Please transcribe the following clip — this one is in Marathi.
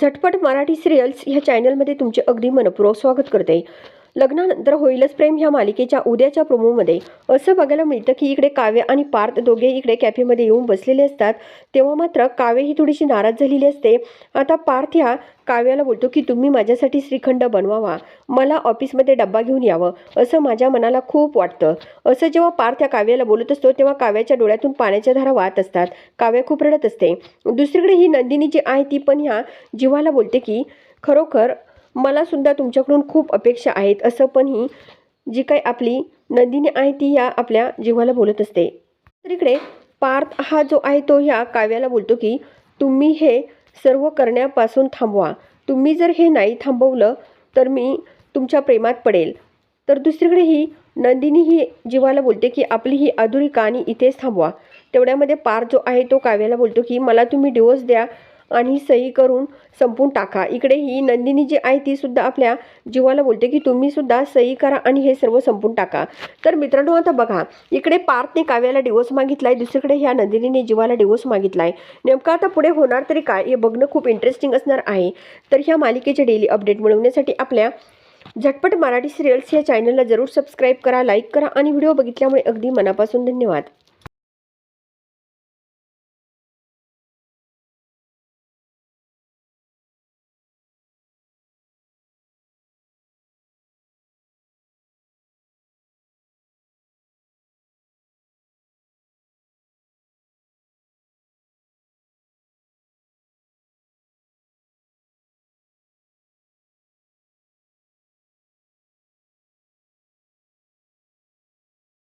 झटपट मराठी सिरियल्स ह्या चॅनलमध्ये तुमचे अगदी मनपूर्वक स्वागत करते. लग्नानंतर होईलच प्रेम ह्या मालिकेच्या उद्याच्या प्रोमोमध्ये. असं बघायला मिळतं की इकडे काव्य आणि पार्थ दोघे इकडे कॅफेमध्ये येऊन बसलेले असतात. तेव्हा मात्र काव्य ही थोडीशी नाराज झालेली असते. आता पार्थ ह्या काव्याला बोलतो की तुम्ही माझ्यासाठी श्रीखंड बनवावा. मला ऑफिसमध्ये डब्बा घेऊन यावं. असं माझ्या मनाला खूप वाटतं. असं जेव्हा पार्थ या काव्याला बोलत असतो तेव्हा काव्याच्या डोळ्यातून पाण्याच्या धारा वाहत असतात. काव्य खूप रडत असते. दुसरीकडे ही नंदिनी जी आहे ती पण ह्या जीवाला बोलते की खरोखर मला सुद्धा तुमच्याकडून खूप अपेक्षा आहेत असं पण ही जी काही आपली नंदिनी आहे ती या आपल्या जीवाला बोलत असते. दुसरीकडे पार्थ हा जो आहे तो ह्या काव्याला बोलतो की तुम्ही हे सर्व करण्यापासून थांबवा. तुम्ही जर हे नाही थांबवलं तर मी तुमच्या प्रेमात पडेल. तर दुसरीकडे ही नंदिनी ही जीवाला बोलते की आपली ही अधुरी कहाणी इथेच थांबवा. तेवढ्यामध्ये पार जो आहे तो काव्याला बोलतो की मला तुम्ही डिवोर्स द्या आणि सही करून संपून टाका. इकडे ही नंदिनी जी आहे ती सुद्धा आपल्या जीवाला बोलते की तुम्ही सुद्धा सही करा आणि हे सर्व संपून टाका. तर मित्रांनो आता बघा इकडे पार्थने काव्याला डिवोर्स मागितलाय. दुसरीकडे ह्या नंदिनीने जीवाला डिवोर्स मागितलाय. नेमकं आता पुढे होणार तरी काय हे बघणं खूप इंटरेस्टिंग असणार आहे. तर ह्या मालिकेचे डेली अपडेट मिळवण्यासाठी आपल्या झटपट मराठी सिरियल्स या चॅनलला जरूर सबस्क्राईब करा लाईक करा आणि व्हिडिओ बघितल्यामुळे अगदी मनापासून धन्यवाद.